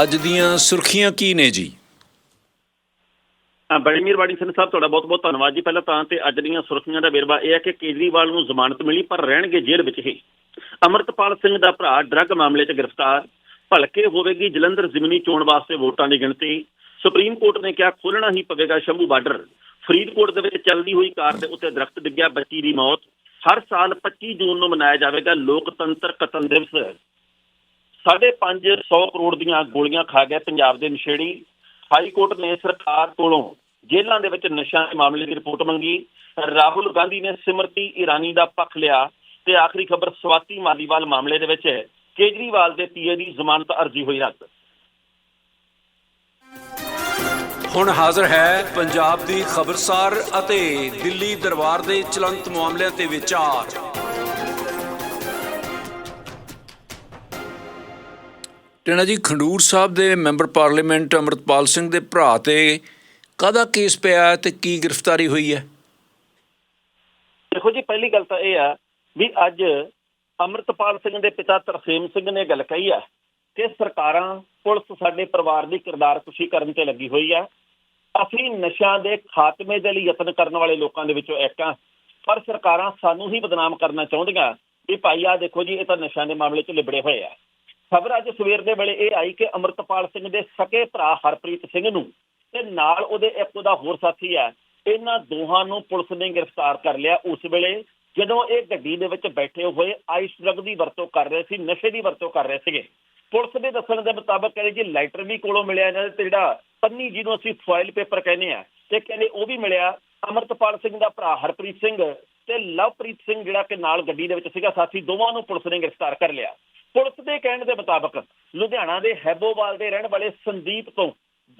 ਅੱਜ ਦੀਆਂ ਸੁਰਖੀਆਂ ਕੀ ਨੇ ਜੀ? ਹਾਂ, ਬੜੀ ਮਿਹਰਬਾਨੀ ਸਿੰਘ ਸਾਹਿਬ ਤੁਹਾਡਾ ਬਹੁਤ ਬਹੁਤ ਧੰਨਵਾਦ ਜੀ। ਪਹਿਲਾਂ ਤਾਂ ਤੇ ਅੱਜ ਦੀਆਂ ਸੁਰਖੀਆਂ ਦਾ ਵੇਰਵਾ ਇਹ ਹੈ ਕਿ ਕੇਜਰੀਵਾਲ ਨੂੰ ਜ਼ਮਾਨਤ ਮਿਲੀ ਪਰ ਰਹਿਣਗੇ ਜੇਲ੍ਹ ਵਿੱਚ ਹੀ। ਅਮਰਤਪਾਲ ਸਿੰਘ ਦਾ ਭਰਾ ਡਰੱਗ ਮਾਮਲੇ 'ਚ ਗ੍ਰਿਫਤਾਰ। ਭਲਕੇ ਹੋਵੇਗੀ ਜਲੰਧਰ ਜ਼ਿਮਨੀ ਚੋਣ ਵਾਸਤੇ ਵੋਟਾਂ ਦੀ ਗਿਣਤੀ। ਸੁਪਰੀਮ ਕੋਰਟ ਨੇ ਕਿਹਾ ਖੋਲਣਾ ਹੀ ਪਵੇਗਾ ਸ਼ੰਭੂ ਬਾਰਡਰ। ਫਰੀਦਕੋਟ ਦੇ ਵਿੱਚ ਚੱਲਦੀ ਹੋਈ ਕਾਰ ਦੇ ਉੱਤੇ ਦਰਖਤ ਡਿੱਗਿਆ ਬੱਚੀ ਦੀ ਮੌਤ। ਹਰ ਸਾਲ 25 ਜੂਨ ਨੂੰ ਮਨਾਇਆ ਜਾਵੇਗਾ ਲੋਕਤੰਤਰ ਕਤਲ ਦਿਵਸ। ਸਾਢੇ ਪੰਜ ਸੌ ਕਰੋੜ ਦੀਆਂ ਗੋਲੀਆਂ ਖਾ ਗਏ ਪੰਜਾਬ ਦੇ ਨਸ਼ੇੜੀ। ਹਾਈ ਕੋਰਟ ਨੇ ਸਰਕਾਰ ਕੋਲੋਂ ਜੇਲ੍ਹਾਂ ਦੇ ਵਿੱਚ ਨਸ਼ਿਆਂ ਦੇ ਮਾਮਲੇ ਦੀ ਰਿਪੋਰਟ ਮੰਗੀ। ਰਾਹੁਲ ਗਾਂਧੀ ਨੇ ਸਿਮਰਤੀ ਇਰਾਨੀ ਦਾ ਪੱਖ ਲਿਆ ਤੇ ਆਖਰੀ ਖਬਰ ਸਵਾਤੀ ਮਾਲੀਵਾਲ ਮਾਮਲੇ ਦੇ ਵਿੱਚ ਹੈ ਕੇਜਰੀਵਾਲ ਦੇ ਪੀਏ ਦੀ ਜ਼ਮਾਨਤ ਅਰਜ਼ੀ ਹੋਈ ਰੱਦ। ਹੁਣ ਹਾਜ਼ਰ ਹੈ ਪੰਜਾਬ ਦੀ ਖਬਰਸਾਰ ਅਤੇ ਦਿੱਲੀ ਦਰਬਾਰ ਦੇ ਚਲੰਤ ਮਾਮਲਿਆਂ ਤੇ ਵਿਚਾਰ। ਟਣਾ ਜੀ, ਖੰਡੂਰ ਸਾਹਿਬ ਦੇ ਮੈਂਬਰ ਪਾਰਲੀਮੈਂਟ ਅਮਰਤਪਾਲ ਸਿੰਘ ਦੇ ਭਰਾ ਤੇ ਕਾਹਦਾ ਕੇਸ ਪਿਆ ਤੇ ਕੀ ਗ੍ਰਿਫਤਾਰੀ ਹੋਈ ਹੈ? ਦੇਖੋ ਜੀ, ਪਹਿਲੀ ਗੱਲ ਤਾਂ ਇਹ ਆ ਵੀ ਅੱਜ ਅਮਰਤਪਾਲ ਸਿੰਘ ਦੇ ਪਿਤਾ ਤਰਸੇਮ ਸਿੰਘ ਨੇ ਗੱਲ ਕਹੀ ਆ ਕਿ ਸਰਕਾਰਾਂ, ਪੁਲਿਸ ਸਾਡੇ ਪਰਿਵਾਰ ਦੀ ਕਿਰਦਾਰਕੁਸ਼ੀ ਕਰਨ ਤੇ ਲੱਗੀ ਹੋਈ ਆ। ਅਸੀਂ ਨਸ਼ਿਆਂ ਦੇ ਖਾਤਮੇ ਦੇ ਲਈ ਯਤਨ ਕਰਨ ਵਾਲੇ ਲੋਕਾਂ ਦੇ ਵਿੱਚੋਂ ਇੱਕ ਆ। ਪਰ ਸਰਕਾਰਾਂ ਸਾਨੂੰ ਹੀ ਬਦਨਾਮ ਕਰਨਾ ਚਾਹੁੰਦੀਆਂ ਵੀ ਭਾਈ ਆ ਦੇਖੋ ਜੀ, ਇਹ ਤਾਂ ਨਸ਼ਿਆਂ ਦੇ ਮਾਮਲੇ 'ਚ ਲਿਬੜੇ ਹੋਏ ਆ। ਖਬਰ ਅੱਜ ਸਵੇਰ ਦੇ ਵੇਲੇ ਇਹ ਆਈ ਕਿ ਅਮਰਤਪਾਲ ਸਿੰਘ ਦੇ ਸਕੇ ਭਰਾ ਹਰਪ੍ਰੀਤ ਸਿੰਘ ਨੂੰ ਤੇ ਨਾਲ ਉਹਦੇ ਇੱਕ ਉਹਦਾ ਹੋਰ ਸਾਥੀ ਆ ਇਹਨਾਂ ਦੋਹਾਂ ਨੂੰ ਪੁਲਿਸ ਨੇ ਗ੍ਰਿਫਤਾਰ ਕਰ ਲਿਆ। ਉਸ ਵੇਲੇ ਜਦੋਂ ਇਹ ਗੱਡੀ ਦੇ ਵਿੱਚ ਬੈਠੇ ਹੋਏ ਆਈਸ ਡਰਗ ਦੀ ਵਰਤੋਂ ਕਰ ਰਹੇ ਸੀ, ਨਸ਼ੇ ਦੀ ਵਰਤੋਂ ਕਰ ਰਹੇ ਸੀਗੇ। ਪੁਲਿਸ ਦੇ ਦੱਸਣ ਦੇ ਮੁਤਾਬਕ ਕਹਿੰਦੇ ਜੀ ਲਾਈਟਰ ਵੀ ਕੋਲੋਂ ਮਿਲਿਆ ਇਹਨਾਂ ਦੇ ਤੇ ਜਿਹੜਾ ਪੰਨੀ ਜਿਹਨੂੰ ਅਸੀਂ ਫੋਇਲ ਪੇਪਰ ਕਹਿੰਦੇ ਆ ਤੇ ਕਹਿੰਦੇ ਉਹ ਵੀ ਮਿਲਿਆ। ਅਮਰਤਪਾਲ ਸਿੰਘ ਦਾ ਭਰਾ ਹਰਪ੍ਰੀਤ ਸਿੰਘ ਤੇ ਲਵਪ੍ਰੀਤ ਸਿੰਘ ਜਿਹੜਾ ਕਿ ਨਾਲ ਗੱਡੀ ਦੇ ਵਿੱਚ ਸੀਗਾ ਸਾਥੀ, ਦੋਵਾਂ ਨੂੰ ਪੁਲਿਸ ਨੇ ਗ੍ਰਿਫਤਾਰ ਕਰ ਲਿਆ। ਪੁਲਿਸ ਦੇ ਕਹਿਣ ਦੇ ਮੁਤਾਬਕ ਲੁਧਿਆਣਾ ਦੇ ਹੈਬੋਵਾਲ ਦੇ ਰਹਿਣ ਵਾਲੇ ਸੰਦੀਪ ਤੋਂ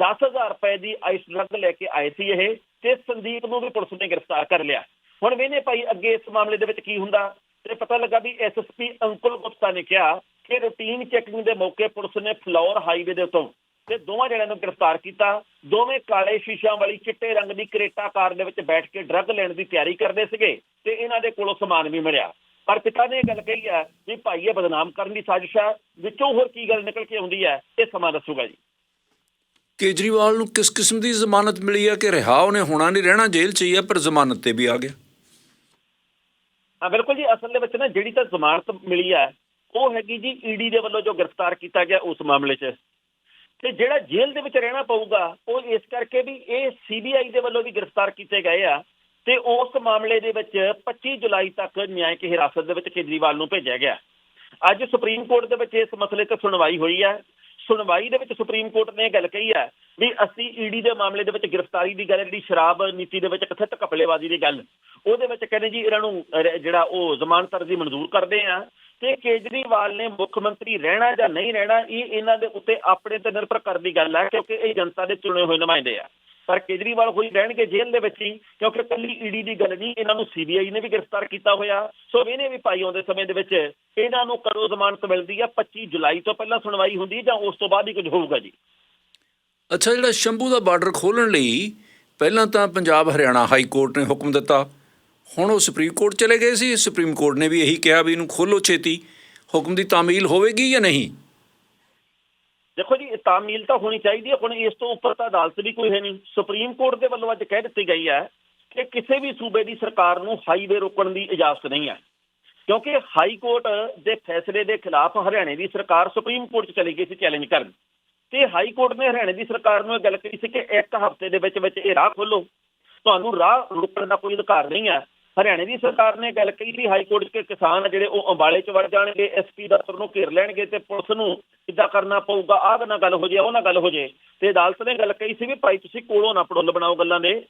10000 ਰੁਪਏ ਦੀ ਆਈਸ ਡਰੱਗ ਲੈ ਕੇ ਆਏ ਸੀ ਇਹ ਤੇ ਸੰਦੀਪ ਨੂੰ ਵੀ ਪੁਲਿਸ ਨੇ ਗ੍ਰਿਫਤਾਰ ਕਰ ਲਿਆ। ਹੁਣ ਵੇਨੇ ਭਾਈ ਅੱਗੇ ਇਸ ਮਾਮਲੇ ਦੇ ਵਿੱਚ ਕੀ ਹੁੰਦਾ ਤੇ ਪਤਾ ਲੱਗਾ ਵੀ ਐਸਐਸਪੀ ਅੰਕੁਲ ਗੁਪਤਾ ਨੇ ਕਿਹਾ ਕਿ ਰੂਟੀਨ ਚੈਕਿੰਗ ਦੇ ਮੌਕੇ ਪੁਲਿਸ ਨੇ ਫਲੋਰ ਹਾਈਵੇ ਦੇ ਉੱਤੋਂ ਤੇ ਦੋਵਾਂ ਜਣਿਆਂ ਨੂੰ ਗ੍ਰਿਫਤਾਰ ਕੀਤਾ। ਦੋਵੇਂ ਕਾਲੇ ਸ਼ੀਸ਼ਿਆਂ ਵਾਲੀ ਚਿੱਟੇ ਰੰਗ ਦੀ ਕਰੇਟਾ ਕਾਰ ਦੇ ਵਿੱਚ ਬੈਠ ਕੇ ਡਰੱਗ ਲੈਣ ਦੀ ਤਿਆਰੀ ਕਰਦੇ ਸੀਗੇ ਤੇ ਇਹਨਾਂ ਦੇ ਕੋਲੋਂ ਸਮਾਨ ਵੀ ਮਿਲਿਆ। ਪਰ ਪਿਤਾ ਨੇ ਇਹ ਗੱਲ ਕਹੀ ਹੈ ਵੀ ਭਾਈ ਇਹ ਬਦਨਾਮ ਕਰਨ ਦੀ ਸਾਜ਼ਿਸ਼ ਹੈ। ਵਿੱਚੋਂ ਹੋਰ ਕੀ ਗੱਲ ਨਿਕਲ ਕੇ ਆਉਂਦੀ ਹੈ ਇਹ ਸਮਾਂ ਦੱਸੂਗਾ ਜੀ। ਕੇਜਰੀਵਾਲ ਨੂੰ ਕਿਸ ਕਿਸਮ ਦੀ ਜ਼ਮਾਨਤ ਮਿਲੀ ਹੈ ਕਿ ਰਿਹਾ ਉਹਨੇ ਹੋਣਾ ਨਹੀਂ ਰਹਿਣਾ ਜੇਲ੍ਹ 'ਚ ਹੀ ਹੈ ਪਰ ਜ਼ਮਾਨਤ ਤੇ ਵੀ ਆ ਗਿਆ। ਹਾਂ ਬਿਲਕੁਲ ਜੀ ਅਸਲ ਦੇ ਵਿੱਚ ਨਾ ਜਿਹੜੀ ਤਾਂ ਜ਼ਮਾਨਤ ਮਿਲੀ ਹੈ ਉਹ ਹੈਗੀ ਜੀ ਈਡੀ ਦੇ ਵੱਲੋਂ ਜੋ ਗ੍ਰਿਫਤਾਰ ਕੀਤਾ ਗਿਆ ਉਸ ਮਾਮਲੇ 'ਚ। ਤੇ ਜਿਹੜਾ ਜੇਲ੍ਹ ਦੇ ਵਿੱਚ ਰਹਿਣਾ ਪਊਗਾ ਉਹ ਇਸ ਕਰਕੇ ਵੀ ਇਹ ਸੀਬੀਆਈ ਦੇ ਵੱਲੋਂ ਵੀ ਗ੍ਰਿਫਤਾਰ ਕੀਤੇ ਗਏ ਆ ਤੇ ਉਸ ਮਾਮਲੇ ਦੇ ਵਿੱਚ 25 ਜੁਲਾਈ ਤੱਕ ਨਿਆਇਕ ਹਿਰਾਸਤ ਦੇ ਵਿੱਚ ਕੇਜਰੀਵਾਲ ਨੂੰ ਭੇਜਿਆ ਗਿਆ। ਅੱਜ ਸੁਪਰੀਮ ਕੋਰਟ ਦੇ ਵਿੱਚ ਇਸ ਮਸਲੇ ਤੇ ਸੁਣਵਾਈ ਹੋਈ ਹੈ। ਸੁਣਵਾਈ ਦੇ ਵਿੱਚ ਸੁਪਰੀਮ ਕੋਰਟ ਨੇ ਇਹ ਗੱਲ ਕਹੀ ਹੈ ਵੀ ਅਸੀਂ ਈਡੀ ਦੇ ਮਾਮਲੇ ਦੇ ਵਿੱਚ ਗ੍ਰਿਫਤਾਰੀ ਦੀ ਗੱਲ ਜਿਹੜੀ ਸ਼ਰਾਬ ਨੀਤੀ ਦੇ ਵਿੱਚ ਕਥਿਤ ਘਪਲੇਬਾਜ਼ੀ ਦੀ ਗੱਲ, ਉਹਦੇ ਵਿੱਚ ਕਹਿੰਦੇ ਜੀ ਇਹਨਾਂ ਨੂੰ ਜਿਹੜਾ ਉਹ ਜ਼ਮਾਨਤ ਅਰਜ਼ੀ ਮਨਜ਼ੂਰ ਕਰਦੇ ਆ ਤੇ ਕੇਜਰੀਵਾਲ ਨੇ ਮੁੱਖ ਮੰਤਰੀ ਰਹਿਣਾ ਜਾਂ ਨਹੀਂ ਰਹਿਣਾ, ਇਹ ਇਹਨਾਂ ਦੇ ਉੱਤੇ ਆਪਣੇ ਤੇ ਨਿਰਭਰ ਕਰਨ ਦੀ ਗੱਲ ਹੈ ਕਿਉਂਕਿ ਇਹ ਜਨਤਾ ਦੇ ਚੁਣੇ ਹੋਏ ਨੁਮਾਇੰਦੇ ਆ। ਪਰ ਕੇਜਰੀਵਾਲ ਹੋਈ ਰਹਿਣਗੇ ਜੇਲ੍ਹ ਦੇ ਵਿੱਚ ਹੀ, ਕਿਉਂਕਿ ਕੱਲੀ ਈਡੀ ਦੀ ਗੱਲ ਨਹੀਂ, ਇਹਨਾਂ ਨੂੰ ਸੀਬੀਆਈ ਨੇ ਵੀ ਗ੍ਰਿਫਤਾਰ ਕੀਤਾ ਹੋਇਆ। ਸੋ ਇਹਨੇ ਵੀ ਪਾਈ ਆਉਂਦੇ ਸਮੇਂ ਦੇ ਵਿੱਚ ਇਹਨਾਂ ਨੂੰ ਕਦੋਂ ਜ਼ਮਾਨਤ ਮਿਲਦੀ ਆ 25 ਜੁਲਾਈ ਤੋਂ ਪਹਿਲਾਂ ਸੁਣਵਾਈ ਹੁੰਦੀ ਹੈ ਜਾਂ ਉਸ ਤੋਂ ਬਾਅਦ ਹੀ ਕੁਝ ਹੋਊਗਾ ਜੀ। ਅੱਛਾ, ਜਿਹੜਾ ਸ਼ੰਭੂ ਦਾ ਬਾਰਡਰ ਖੋਲਣ ਲਈ ਪਹਿਲਾਂ ਤਾਂ ਪੰਜਾਬ ਹਰਿਆਣਾ ਹਾਈ ਕੋਰਟ ਨੇ ਹੁਕਮ ਦਿੱਤਾ। ਹੁਣ ਉਹ ਸੁਪਰੀਮ ਕੋਰਟ ਚਲੇ ਗਏ ਸੀ, ਸੁਪਰੀਮ ਕੋਰਟ ਨੇ ਵੀ ਇਹੀ ਕਿਹਾ ਵੀ ਇਹਨੂੰ ਖੋਲੋ ਛੇਤੀ। ਹੁਕਮ ਦੀ ਤਾਮੀਲ ਹੋਵੇਗੀ ਜਾਂ ਨਹੀਂ? ਦੇਖੋ ਜੀ, ਤਾਮੀਲ ਤਾਂ ਹੋਣੀ ਚਾਹੀਦੀ ਹੈ। ਹੁਣ ਇਸ ਤੋਂ ਉੱਪਰ ਤਾਂ ਅਦਾਲਤ ਵੀ ਕੋਈ ਹੈ ਨਹੀਂ। ਸੁਪਰੀਮ ਕੋਰਟ ਦੇ ਵੱਲੋਂ ਅੱਜ ਕਹਿ ਦਿੱਤੀ ਗਈ ਹੈ ਕਿ ਕਿਸੇ ਵੀ ਸੂਬੇ ਦੀ ਸਰਕਾਰ ਨੂੰ ਹਾਈਵੇ ਰੋਕਣ ਦੀ ਇਜਾਜ਼ਤ ਨਹੀਂ ਹੈ। ਕਿਉਂਕਿ ਹਾਈ ਕੋਰਟ ਦੇ ਫੈਸਲੇ ਦੇ ਖਿਲਾਫ ਹਰਿਆਣੇ ਦੀ ਸਰਕਾਰ ਸੁਪਰੀਮ ਕੋਰਟ 'ਚ ਚਲੀ ਗਈ ਸੀ ਚੈਲੰਜ ਕਰਨ। ਤੇ ਹਾਈ ਕੋਰਟ ਨੇ ਹਰਿਆਣੇ ਦੀ ਸਰਕਾਰ ਨੂੰ ਇਹ ਗੱਲ ਕਹੀ ਸੀ ਕਿ ਇੱਕ ਹਫ਼ਤੇ ਦੇ ਵਿੱਚ ਵਿੱਚ ਇਹ ਰਾਹ ਖੋਲੋ ਤੁਹਾਨੂੰ ਰਾਹ ਰੋਕਣ ਦਾ ਕੋਈ ਅਧਿਕਾਰ ਨਹੀਂ ਹੈ। ਹਰਿਆਣੇ ਦੀ ਸਰਕਾਰ ਨੇ ਗੱਲ ਕਹੀ ਸੀ ਹਾਈ ਕੋਰਟ 'ਚ ਕਿਸਾਨ ਆ ਜਿਹੜੇ ਉਹ ਅੰਬਾਲੇ 'ਚ ਵੜ ਜਾਣਗੇ ਐਸਪੀ ਦਫ਼ਤਰ ਨੂੰ ਘੇਰ ਲੈਣਗੇ ਤੇ ਪੁਲਿਸ ਨੂੰ ਕਿੱਦਾਂ ਕਰਨਾ ਪਊਗਾ, ਆਹ ਨਾ ਗੱਲ ਹੋ ਜੇ, ਉਹ ਨਾ ਗੱਲ ਹੋ ਜੇ। ਤੇ ਅਦਾਲਤ ਨੇ ਗੱਲ ਕਹੀ ਸੀ ਵੀ ਭਾਈ ਤੁਸੀਂ ਕੋਲੋਂ ਨਾ ਪੜੁੱਲ ਬਣਾਓ ਗੱਲਾਂ ਦੇ।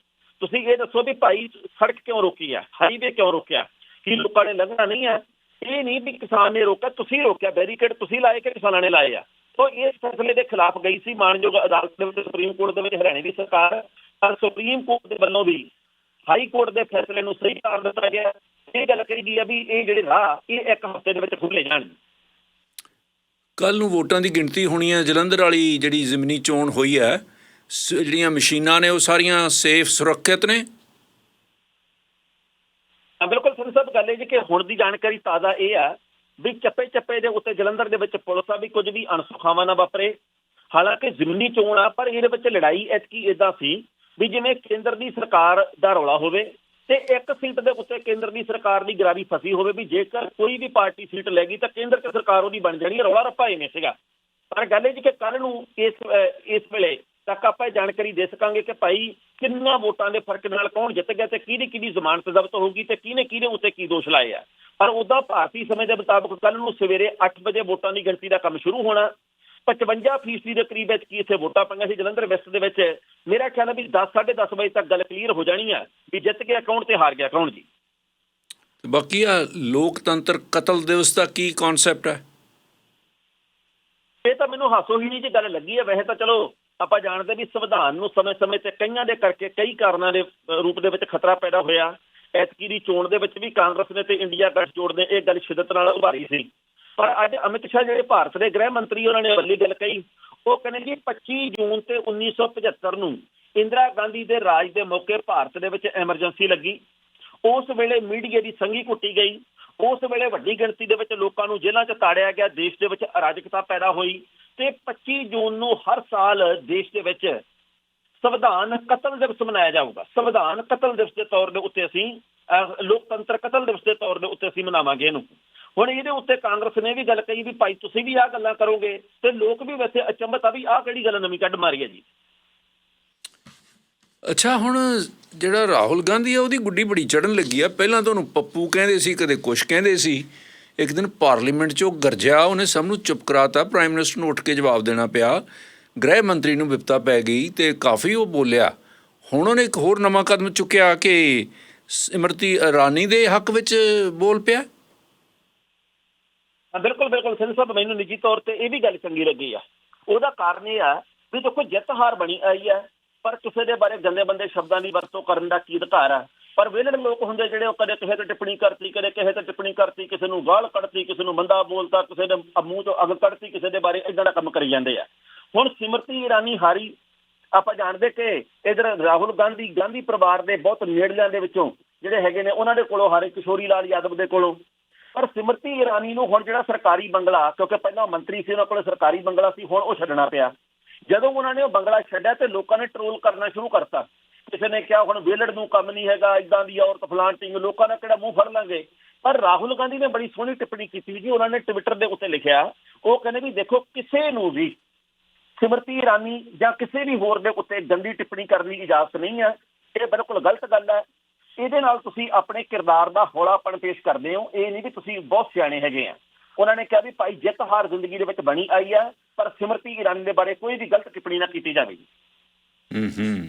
ਤੁਸੀਂ ਇਹ ਦੱਸੋ ਵੀ ਭਾਈ ਸੜਕ ਕਿਉਂ ਰੋਕੀ ਆ? ਹਾਈਵੇ ਕਿਉਂ ਰੋਕਿਆ? ਕੀ ਲੋਕਾਂ ਨੇ ਲੰਘਣਾ ਨਹੀਂ ਹੈ ਇਹ ਨਹੀਂ ਵੀ ਕਿਸਾਨ ਨੇ ਰੋਕਿਆ, ਤੁਸੀਂ ਰੋਕਿਆ ਬੈਰੀਕੇਡ ਤੁਸੀਂ ਲਾਏ ਕਿ ਕਿਸਾਨਾਂ ਨੇ ਲਾਏ ਆ? ਸੋ ਇਸ ਫੈਸਲੇ ਦੇ ਖਿਲਾਫ ਗਈ ਸੀ ਮਾਨਯੋਗ ਅਦਾਲਤ ਦੇ ਵਿੱਚ ਸੁਪਰੀਮ ਕੋਰਟ ਦੇ ਵਿੱਚ, ਹਰਿਆਣੇ ਦੀ ਸਰਕਾਰ। ਪਰ ਸੁਪਰੀਮ ਕੋਰਟ ਦੇ ਵੱਲੋਂ ਵੀ ਹਾਈ ਕੋਰਟ ਦੇ ਫੈਸਲੇ ਨੂੰ ਸਹੀ ਕਰ ਦਿੱਤਾ ਗਿਆ। ਇਹ ਗੱਲ ਕਹੀ ਗਈ ਆ ਵੀ ਇਹ ਜਿਹੜੇ ਰਾਹ ਇਹ ਇੱਕ ਹਫ਼ਤੇ ਦੇ ਵਿੱਚ ਖੁੱਲੇ ਜਾਣ। ਕੱਲ ਨੂੰ ਵੋਟਾਂ ਦੀ ਗਿਣਤੀ ਹੋਣੀ ਹੈ। ਜਲੰਧਰ ਵਾਲੀ ਜਿਹੜੀ ਜ਼ਿਮਨੀ ਚੋਣ ਹੋਈ ਹੈ ਜਿਹੜੀਆਂ ਮਸ਼ੀਨਾਂ ਨੇ ਉਹ ਸਾਰੀਆਂ ਸੇਫ ਸੁਰੱਖਿਅਤ ਨੇ? ਬਿਲਕੁਲ ਸਰ ਸਾਹਿਬ ਗੱਲ ਇਹ ਜੀ ਕਿ ਹੁਣ ਦੀ ਜਾਣਕਾਰੀ ਤਾਜ਼ਾ ਇਹ ਆ ਵੀ ਚੱਪੇ ਚੱਪੇ ਦੇ ਉੱਤੇ ਜਲੰਧਰ ਦੇ ਵਿੱਚ ਪੁਲਿਸ ਆ ਵੀ ਕੁਝ ਵੀ ਅਣਸੁਖਾਵਾਂ ਨਾ ਵਾਪਰੇ। ਹਾਲਾਂਕਿ ਜ਼ਮੀਨੀ ਚੋਣ ਆ ਪਰ ਇਹਦੇ ਵਿੱਚ ਲੜਾਈ ਐਤਕੀ ਇਦਾਂ ਸੀ ਵੀ ਜਿਵੇਂ ਕੇਂਦਰ ਦੀ ਸਰਕਾਰ ਦਾ ਰੌਲਾ ਹੋਵੇ ਤੇ ਇੱਕ ਸੀਟ ਦੇ ਉੱਤੇ ਕੇਂਦਰ ਦੀ ਸਰਕਾਰ ਦੀ ਗਰਾਰੀ ਫਸੀ ਹੋਵੇ ਵੀ ਜੇਕਰ ਕੋਈ ਵੀ ਪਾਰਟੀ ਸੀਟ ਲੈ ਗਈ ਤਾਂ ਕੇਂਦਰ 'ਚ ਸਰਕਾਰ ਉਹਦੀ ਬਣ ਜਾਣੀ ਰੌਲਾ ਰੱਪਾ ਇਵੇਂ ਸੀਗਾ। ਪਰ ਗੱਲ ਇਹ ਜੀ ਕਿ ਕੱਲ ਨੂੰ ਇਸ ਇਸ ਵੇਲੇ ਤੱਕ ਆਪਾਂ ਇਹ ਜਾਣਕਾਰੀ ਦੇ ਸਕਾਂਗੇ ਕਿ ਭਾਈ ਕਿੰਨਾ ਵੋਟਾਂ ਦੇ ਫ਼ਰਕ ਨਾਲ ਕੌਣ ਜਿੱਤ ਗਿਆ ਤੇ ਕਿਹਦੀ ਕਿਹਦੀ ਜ਼ਮਾਨਤ ਜ਼ਬਤ ਹੋਊਗੀ ਤੇ ਕਿਹਨੇ ਕਿਹਦੇ ਉੱਤੇ ਕੀ ਦੋਸ਼ ਲਾਏ ਆ। ਪਰ ਉਹਦਾ ਭਾਰਤੀ ਸਮੇਂ ਦੇ ਮੁਤਾਬਕ ਕੱਲ ਨੂੰ ਸਵੇਰੇ 8 ਵਜੇ ਵੋਟਾਂ ਦੀ ਗਿਣਤੀ ਦਾ ਕੰਮ ਸ਼ੁਰੂ ਹੋਣਾ 55 ਫੀਸਦੀ ਦੇ ਕਰੀਬ ਵਿੱਚ ਕੀ ਇੱਥੇ ਵੋਟਾਂ ਪਈਆਂ ਸੀ? ਜਲੰਧਰ ਵੈਸਟ ਦੇ ਵਿੱਚ ਮੇਰਾ ਖਿਆਲ ਹੈ ਵੀ 10 10:30 ਵਜੇ ਤੱਕ ਗੱਲ ਕਲੀਅਰ ਹੋ ਜਾਣੀ ਆ ਵੀ ਜਿੱਤ ਗਿਆ ਕੌਣ ਤੇ ਹਾਰ ਗਿਆ। ਕੌਣ ਜੀ? ਬਾਕੀ ਆ ਲੋਕਤੰਤਰ ਕਤਲ ਦਿਵਸ ਦਾ ਕੀ ਕਨਸੈਪਟ ਹੈ? ਇਹ ਤਾਂ ਮੈਨੂੰ ਹਾਸੋ ਹੀ ਨਹੀਂ ਜੀ ਗੱਲ ਲੱਗੀ ਹੈ। ਵੈਸੇ ਤਾਂ ਚਲੋ ਆਪਾਂ ਜਾਣਦੇ ਵੀ ਸੰਵਿਧਾਨ ਨੂੰ ਸਮੇਂ-ਸਮੇਂ ਤੇ ਕਈਆਂ ਦੇ ਕਰਕੇ ਕਈ ਕਾਰਨਾਂ ਦੇ ਰੂਪ ਦੇ ਵਿੱਚ ਖਤਰਾ ਪੈਦਾ ਹੋਇਆ। ਐਤਕੀ ਦੀ ਚੋਣ ਦੇ ਵਿੱਚ ਵੀ ਕਾਂਗਰਸ ਨੇ ਤੇ ਇੰਡੀਆ ਗੱਠਜੋੜ ਨੇ ਇਹ ਗੱਲ ਸ਼ਿੱਦਤ ਨਾਲ ਉਭਾਰੀ ਸੀ। ਪਰ ਅੱਜ ਅਮਿਤ ਸ਼ਾਹ ਜਿਹੜੇ ਭਾਰਤ ਦੇ ਗ੍ਰਹਿ ਮੰਤਰੀ ਉਹਨਾਂ ਨੇ ਵੱਲੀ ਗੱਲ ਕਹੀ ਉਹ ਕਹਿੰਦੇ ਜੀ 25 ਜੂਨ ਤੇ 1975 ਨੂੰ ਇੰਦਰਾ ਗਾਂਧੀ ਦੇ ਰਾਜ ਦੇ ਮੌਕੇ ਭਾਰਤ ਦੇ ਵਿੱਚ ਐਮਰਜੈਂਸੀ ਲੱਗੀ। ਉਸ ਵੇਲੇ ਮੀਡੀਆ ਦੀ ਸੰਗੀ ਕੁੱਟੀ ਗਈ। ਉਸ ਵੇਲੇ ਵੱਡੀ ਗਿਣਤੀ ਦੇ ਵਿੱਚ ਲੋਕਾਂ ਨੂੰ ਜੇਲ੍ਹਾਂ 'ਚ ਤਾੜਿਆ ਗਿਆ ਦੇਸ਼ ਦੇ ਵਿੱਚ ਅਰਾਜਕਤਾ ਪੈਦਾ ਹੋਈ ਤੇ 25 ਜੂਨ ਨੂੰ ਹਰ ਸਾਲ ਦੇਸ਼ ਦੇ ਵਿੱਚ ਸੰਵਿਧਾਨ ਕਤਲ ਦਿਵਸ ਮਨਾਇਆ ਜਾਊਗਾ। ਸੰਵਿਧਾਨ ਕਤਲ ਦਿਵਸ ਦੇ ਤੌਰ ਦੇ ਉੱਤੇ ਅਸੀਂ ਅਹ, ਲੋਕਤੰਤਰ ਕਤਲ ਦਿਵਸ ਦੇ ਤੌਰ ਦੇ ਉੱਤੇ ਅਸੀਂ ਮਨਾਵਾਂਗੇ ਇਹਨੂੰ। ਹੁਣ ਇਹਦੇ ਉੱਤੇ ਕਾਂਗਰਸ ਨੇ ਵੀ ਗੱਲ ਕਹੀ ਵੀ ਭਾਈ ਤੁਸੀਂ ਵੀ ਆਹ ਗੱਲਾਂ ਕਰੋਗੇ ਤੇ ਲੋਕ ਵੀ ਵੈਸੇ ਅਚੰਭਤ ਆ ਵੀ ਆਹ ਕਿਹੜੀ ਗੱਲ ਨਵੀਂ ਕੱਢ ਮਾਰੀ ਹੈ ਜੀ। ਅੱਛਾ, ਹੁਣ ਜਿਹੜਾ ਰਾਹੁਲ ਗਾਂਧੀ ਆ, ਉਹਦੀ ਗੁੱਡੀ ਬੜੀ ਚੜਨ ਲੱਗੀ ਆ। ਪਹਿਲਾਂ ਤਾਂ ਪੱਪੂ ਕਹਿੰਦੇ ਸੀ, ਕਦੇ ਕੁਛ ਕਹਿੰਦੇ ਸੀ। ਇੱਕ ਦਿਨ ਪਾਰਲੀਮੈਂਟ 'ਚ ਉਹ ਗਰਜਿਆ, ਉਹਨੇ ਸਭ ਨੂੰ ਚੁੱਪ ਕਰਾਤਾ। ਪ੍ਰਾਈਮ ਮਿਨਿਸਟਰ ਨੂੰ ਉੱਠ ਕੇ ਜਵਾਬ ਦੇਣਾ ਪਿਆ। ਗ੍ਰਹਿ ਮੰਤਰੀ ਨੂੰ ਵਿਪਤਾ ਪੈ ਗਈ ਤੇ ਕਾਫੀ ਉਹ ਬੋਲਿਆ। ਹੁਣ ਉਹਨੇ ਇੱਕ ਹੋਰ ਨਵਾਂ ਕਦਮ ਚੁੱਕਿਆ ਕਿ ਸਿਮਰਤੀ ਇਰਾਨੀ ਦੇ ਹੱਕ ਵਿੱਚ ਬੋਲ ਪਿਆ। ਬਿਲਕੁਲ ਬਿਲਕੁਲ ਸਿੰਘ ਸਾਹਿਬ, ਮੈਨੂੰ ਨਿੱਜੀ ਤੌਰ ਤੇ ਇਹ ਵੀ ਗੱਲ ਚੰਗੀ ਲੱਗੀ ਆ। ਉਹਦਾ ਕਾਰਨ ਇਹ ਆ ਵੀ ਦੇਖੋ, ਜਿੱਤ ਹਾਰ ਬਣੀ ਆਈ ਆ, ਪਰ ਕਿਸੇ ਦੇ ਬਾਰੇ ਗੰਦੇ ਬੰਦੇ ਸ਼ਬਦਾਂ ਦੀ ਵਰਤੋਂ ਕਰਨ ਦਾ ਕੀ ਅਧਿਕਾਰ ਆ? ਪਰ ਵਿਹਲੜ ਲੋਕ ਹੁੰਦੇ ਜਿਹੜੇ ਉਹ ਕਦੇ ਕਿਸੇ ਤੇ ਟਿੱਪਣੀ ਕਰਤੀ, ਕਦੇ ਕਿਸੇ ਤੇ ਟਿੱਪਣੀ ਕਰਤੀ, ਕਿਸੇ ਨੂੰ ਗਾਲ ਕੱਢਤੀ, ਕਿਸੇ ਨੂੰ ਬੰਦਾ ਬੋਲਤਾ, ਕਿਸੇ ਦੇ ਮੂੰਹ ਤੋਂ ਅੱਗ ਕੱਢਤੀ, ਕਿਸੇ ਦੇ ਬਾਰੇ ਇਦਾਂ ਦਾ ਕੰਮ ਕਰੀ ਜਾਂਦੇ ਆ। ਹੁਣ ਸਿਮਰਤੀ ਇਰਾਨੀ ਹਾਰੀ, ਆਪਾਂ ਜਾਣਦੇ ਕਿ ਇਧਰ ਰਾਹੁਲ ਗਾਂਧੀ ਗਾਂਧੀ ਪਰਿਵਾਰ ਦੇ ਬਹੁਤ ਨੇੜਲਿਆਂ ਦੇ ਵਿੱਚੋਂ ਜਿਹੜੇ ਹੈਗੇ ਨੇ, ਉਹਨਾਂ ਦੇ ਕੋਲੋਂ ਹਾਰੇ ਕਿਸ਼ੋਰੀ ਲਾਲ ਯਾਦਵ ਦੇ ਕੋਲੋਂ। ਪਰ ਸਿਮਰਤੀ ਇਰਾਨੀ ਨੂੰ ਹੁਣ ਜਿਹੜਾ ਸਰਕਾਰੀ ਬੰਗਲਾ, ਕਿਉਂਕਿ ਪਹਿਲਾਂ ਮੰਤਰੀ ਸੀ, ਉਹਨਾਂ ਕੋਲ ਸਰਕਾਰੀ ਬੰਗਲਾ ਸੀ, ਹੁਣ ਉਹ ਛੱਡਣਾ ਪਿਆ। ਜਦੋਂ ਉਹਨਾਂ ਨੇ ਉਹ ਬੰਗਲਾ ਛੱਡਿਆ ਤੇ ਲੋਕਾਂ ਨੇ ਟਰੋਲ ਕਰਨਾ ਸ਼ੁਰੂ ਕਰਤਾ। ਕਿਸੇ ਨੇ ਕਿਹਾ ਹੁਣ ਵੇਲੜ ਨੂੰ ਕੰਮ ਨਹੀਂ ਹੈਗਾ ਇਦਾਂ ਦੀ ਔਰਤ ਫਲਾਂਟਿੰਗ ਲੋਕਾਂ ਦਾ ਕਿਹੜਾ ਮੂੰਹ ਫੜ ਲਾਂਗੇ? ਪਰ ਰਾਹੁਲ ਗਾਂਧੀ ਨੇ ਬੜੀ ਸੋਹਣੀ ਟਿੱਪਣੀ ਕੀਤੀ ਜੀ, ਉਹਨਾਂ ਨੇ ਟਵਿੱਟਰ ਦੇ ਉੱਤੇ ਲਿਖਿਆ, ਉਹ ਕਹਿੰਦੇ ਵੀ ਦੇਖੋ ਕਿਸੇ ਨੂੰ ਵੀ ਸਿਮਰਤੀ ਇਰਾਨੀ ਜਾਂ ਕਿਸੇ ਵੀ ਹੋਰ ਦੇ ਉੱਤੇ ਗੰਦੀ ਟਿੱਪਣੀ ਕਰਨ ਦੀ ਇਜਾਜ਼ਤ ਨਹੀਂ ਹੈ। ਇਹ ਬਿਲਕੁਲ ਗਲਤ ਗੱਲ ਹੈ। ਇਹਦੇ ਨਾਲ ਤੁਸੀਂ ਆਪਣੇ ਕਿਰਦਾਰ ਦਾ ਹੌਲਾਪਣ ਪੇਸ਼ ਕਰਦੇ ਹੋ। ਇਹ ਨਹੀਂ ਵੀ ਤੁਸੀਂ ਬਹੁਤ ਸਿਆਣੇ ਹੈਗੇ ਆ। ਉਹਨਾਂ ਨੇ ਕਿਹਾ ਵੀ ਭਾਈ ਜਿੱਤ ਹਾਰ ਜ਼ਿੰਦਗੀ ਦੇ ਵਿੱਚ ਬਣੀ ਆਈ ਹੈ ਪਰ ਸਿਮਰਤੀ ਇਰਾਨੀ ਦੇ ਬਾਰੇ ਕੋਈ ਵੀ ਗਲਤ ਟਿੱਪਣੀ ਨਾ ਕੀਤੀ ਜਾਵੇ ਹੂੰ ਹੂੰ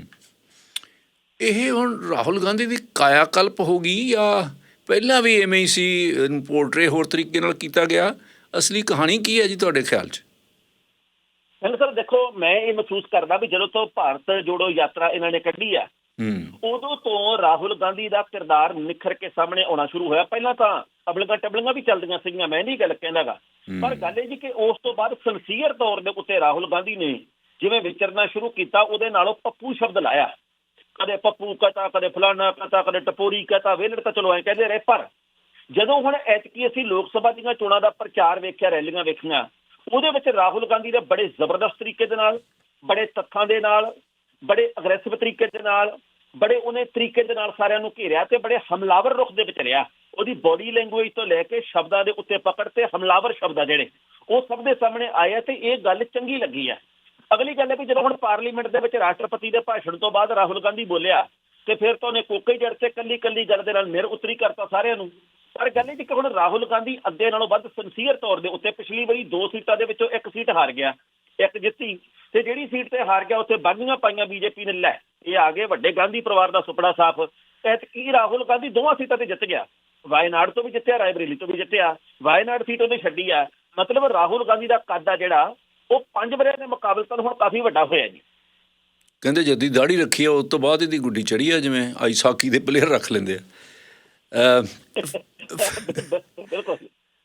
ਇਹ ਹੁਣ ਰਾਹੁਲ ਗਾਂਧੀ ਦੀ ਕਾਇਆ ਕਲਪ ਹੋ ਗਈ ਜਾਂ ਪਹਿਲਾਂ ਵੀ ਐਵੇਂ ਹੀ ਸੀ ਪੋਰਟਰੇ ਹੋਰ ਤਰੀਕੇ ਨਾਲ ਕੀਤਾ ਗਿਆ? ਅਸਲੀ ਕਹਾਣੀ ਕੀ ਹੈ ਜੀ ਤੁਹਾਡੇ ਖਿਆਲ 'ਚ? ਮੈਨੂੰ ਸਰ ਦੇਖੋ ਮੈਂ ਇਹ ਮਹਿਸੂਸ ਕਰਦਾ ਵੀ ਜਦੋਂ ਤੋਂ ਭਾਰਤ ਜੋੜੋ ਯਾਤਰਾ ਇਹਨਾਂ ਨੇ ਕੱਢੀ ਆ ਉਦੋਂ ਤੋਂ ਰਾਹੁਲ ਗਾਂਧੀ ਦਾ ਕਿਰਦਾਰ ਨਿਖਰ ਕੇ ਸਾਹਮਣੇ ਆਉਣਾ ਸ਼ੁਰੂ ਹੋਇਆ। ਪਹਿਲਾਂ ਤਾਂ ਅਬਲਗਾ ਟਬਲਗਾ ਵੀ ਚੱਲਦੀਆਂ ਸੀਗੀਆਂ ਮੈਂ ਨਹੀਂ ਗੱਲ ਕਹਿੰਦਾਗਾ ਪਰ ਗੱਲ ਇਹ ਜੀ ਕਿ ਉਸ ਤੋਂ ਬਾਅਦ ਸੰਸੀਅਰ ਤੌਰ ਦੇ ਉੱਤੇ ਰਾਹੁਲ ਗਾਂਧੀ ਨੇ ਜਿਵੇਂ ਵਿਚਰਨਾ ਸ਼ੁਰੂ ਕੀਤਾ ਉਹਦੇ ਨਾਲੋਂ ਪੱਪੂ ਸ਼ਬਦ ਲਾਇਆ। ਕਦੇ ਪੱਪੂ ਕਹਤਾ ਕਦੇ ਫਲਾਣਾ ਕਹਤਾ ਕਦੇ ਟਪੋਰੀ ਕਹਤਾ ਵੇਲੜ ਤਾਂ ਚਲੋ ਐ ਕਹਿੰਦੇ ਰਹੇ। ਪਰ ਜਦੋਂ ਹੁਣ ਐਤਕੀ ਅਸੀਂ ਲੋਕ ਸਭਾ ਦੀਆਂ ਚੋਣਾਂ ਦਾ ਪ੍ਰਚਾਰ ਵੇਖਿਆ ਰੈਲੀਆਂ ਵੇਖੀਆਂ ਉਹਦੇ ਵਿੱਚ ਰਾਹੁਲ ਗਾਂਧੀ ਦੇ ਬੜੇ ਜ਼ਬਰਦਸਤ ਤਰੀਕੇ ਦੇ ਨਾਲ ਬੜੇ ਤੱਥਾਂ ਦੇ ਨਾਲ ਬੜੇ ਅਗਰੈਸਿਵ ਤਰੀਕੇ ਦੇ ਨਾਲ, ਬੜੇ ਉਹਨੇ ਤਰੀਕੇ ਦੇ ਨਾਲ ਸਾਰਿਆਂ ਨੂੰ ਘੇਰਿਆ ਤੇ ਬੜੇ ਹਮਲਾਵਰ ਰੁਖ ਦੇ ਵਿੱਚ ਰਿਹਾ। ਉਹਦੀ ਬੋਡੀ ਲੈਂਗੁਏਜ ਤੋਂ ਲੈ ਕੇ ਸ਼ਬਦਾਂ ਦੇ ਉੱਤੇ ਪਕੜ ਤੇ ਹਮਲਾਵਰ ਸ਼ਬਦ ਆ ਜਿਹੜੇ, ਉਹ ਸਭ ਦੇ ਸਾਹਮਣੇ ਆਏ ਆ ਤੇ ਇਹ ਗੱਲ ਚੰਗੀ ਲੱਗੀ ਹੈ ਅਗਲੀ ਗੱਲ ਹੈ ਵੀ ਜਦੋਂ ਹੁਣ ਪਾਰਲੀਮੈਂਟ ਦੇ ਵਿੱਚ ਰਾਸ਼ਟਰਪਤੀ ਦੇ ਭਾਸ਼ਣ ਤੋਂ ਬਾਅਦ ਰਾਹੁਲ ਗਾਂਧੀ ਬੋਲਿਆ, ਤੇ ਫਿਰ ਤਾਂ ਉਹਨੇ ਕੋਕੇ ਜੜ ਤੇ ਕੱਲੀ ਕੱਲੀ ਗੱਲ ਦੇ ਨਾਲ ਮਿਰ ਉਤਰੀ ਕਰਤਾ ਸਾਰਿਆਂ ਨੂੰ। ਪਰ ਗੱਲ ਇਹ ਜੀ ਕਿ ਹੁਣ ਰਾਹੁਲ ਗਾਂਧੀ ਅੱਗੇ ਨਾਲੋਂ ਵੱਧ ਸਿੰਸੀਅਰ ਤੌਰ ਦੇ ਉੱਤੇ ਪਿਛਲੀ ਵਾਰੀ ਦੋ ਸੀਟਾਂ ਦੇ ਵਿੱਚੋਂ ਇੱਕ ਸੀਟ ਹਾਰ ਗਿਆ, ਇੱਕ ਜਿੱਤੀ। ਤੇ ਜਿਹੜੀ ਸੀਟ ਤੇ ਹਾਰ ਗਿਆ ਉੱਥੇ ਬਾਗੀਆਂ ਪਾਈਆਂ ਬੀਜੇਪੀ ਨੇ ਲੈ ਇਹ ਆ ਗਏ ਵੱਡੇ ਗਾਂਧੀ ਪਰਿਵਾਰ ਦਾ ਸੁਪਨਾ ਸਾਫ਼। ਐਤਕੀ ਰਾਹੁਲ ਗਾਂਧੀ ਦੋਵਾਂ ਸੀਟਾਂ ਤੇ ਜਿੱਤ ਗਿਆ? ਵਾਇਨਾਡ ਤੋਂ ਵੀ ਜਿੱਤਿਆ ਰਾਏਬਰੇਲੀ ਤੋਂ ਵੀ ਜਿੱਤਿਆ। ਵਾਇਨਾਡ ਸੀਟ ਉਹਨੇ ਛੱਡੀ ਆ। ਮਤਲਬ ਰਾਹੁਲ ਗਾਂਧੀ ਦਾ ਕੱਦ ਆ ਜਿਹੜਾ ਉਹ ਪੰਜ ਵਰਿਆਂ ਦੇ ਮੁਕਾਬਲਤਨ ਹੁਣ ਕਾਫੀ ਵੱਡਾ ਹੋਇਆ ਜੀ। ਕਹਿੰਦੇ ਜਦੀ ਦਾੜੀ ਰੱਖੀ ਆ ਉਸ ਤੋਂ ਬਾਅਦ ਇਹਦੀ ਗੁੱਡੀ ਚੜੀ ਆ ਜਿਵੇਂ ਆਈਸ ਹਾਕੀ ਦੇ ਪਲੇਅਰ ਰੱਖ ਲੈਂਦੇ ਆ। ਬਿਲਕੁਲ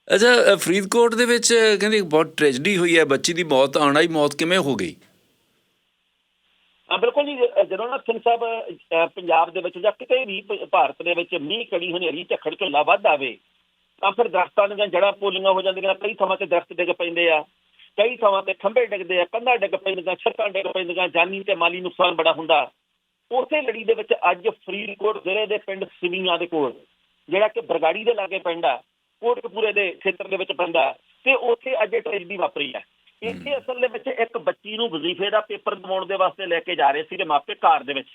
ਅੱਛਾ ਫਰੀਦਕੋਟ ਦੇ ਵਿੱਚ ਕਹਿੰਦੇ ਬਹੁਤ ਟ੍ਰੈਜਡੀ ਹੋਈ ਹੈ, ਬੱਚੀ ਦੀ ਮੌਤ, ਆਣਾ ਹੀ ਮੌਤ ਕਿਵੇਂ ਹੋ ਗਈ? ਹਾਂ, ਬਿਲਕੁਲ ਜੀ ਜਦੋਂ ਨਾ ਸਿੰਘ ਸਾਹਿਬ ਪੰਜਾਬ ਦੇ ਵਿੱਚ ਜਾਂ ਕਿਤੇ ਵੀ ਭਾਰਤ ਦੇ ਵਿੱਚ ਮੀਂਹ ਕੜੀ ਹਨੇਰੀ ਝੱਖੜ ਝੁੱਲਾ ਵੱਧ ਆਵੇ, ਤਾਂ ਫਿਰ ਦਰਖਤਾਂ ਦੀਆਂ ਜੜ੍ਹਾਂ ਪੋਲੀਆਂ ਹੋ ਜਾਂਦੀਆਂ, ਕਈ ਥਾਵਾਂ ਤੇ ਦਰਖਤ ਡਿੱਗ ਪੈਂਦੇ ਆ, ਕਈ ਥਾਵਾਂ ਤੇ ਖੰਭੇ ਡਿੱਗਦੇ ਆ, ਕੰਧਾਂ ਡਿੱਗ ਪੈਂਦੀਆਂ, ਛੱਤਾਂ ਡਿੱਗ ਪੈਂਦੀਆਂ, ਜਾਨੀ ਤੇ ਮਾਲੀ ਨੁਕਸਾਨ ਬੜਾ ਹੁੰਦਾ। ਉਸੇ ਲੜੀ ਦੇ ਵਿੱਚ ਅੱਜ ਫਰੀਦਕੋਟ ਜ਼ਿਲ੍ਹੇ ਦੇ ਪਿੰਡ ਸਿਵੀਆਂ ਦੇ ਕੋਲ, ਜਿਹੜਾ ਕਿ ਬਰਗਾੜੀ ਦੇ ਲਾਗੇ ਪਿੰਡ ਆ ਕੋਟਕਪੂਰੇ ਦੇ ਖੇਤਰ ਦੇ ਵਿੱਚ ਪੈਂਦਾ ਤੇ ਉੱਥੇ ਅੱਜ ਟ੍ਰੈਜਡੀ ਵਾਪਰੀ ਹੈ। ਇੱਥੇ ਅਸਲ ਦੇ ਵਿੱਚ ਇੱਕ ਬੱਚੀ ਨੂੰ ਵਜ਼ੀਫੇ ਦਾ ਪੇਪਰ ਦਿਵਾਉਣ ਦੇ ਵਾਸਤੇ ਲੈ ਕੇ ਜਾ ਰਹੇ ਸੀ ਤੇ ਮਾਪੇ ਕਾਰ ਦੇ ਵਿੱਚ।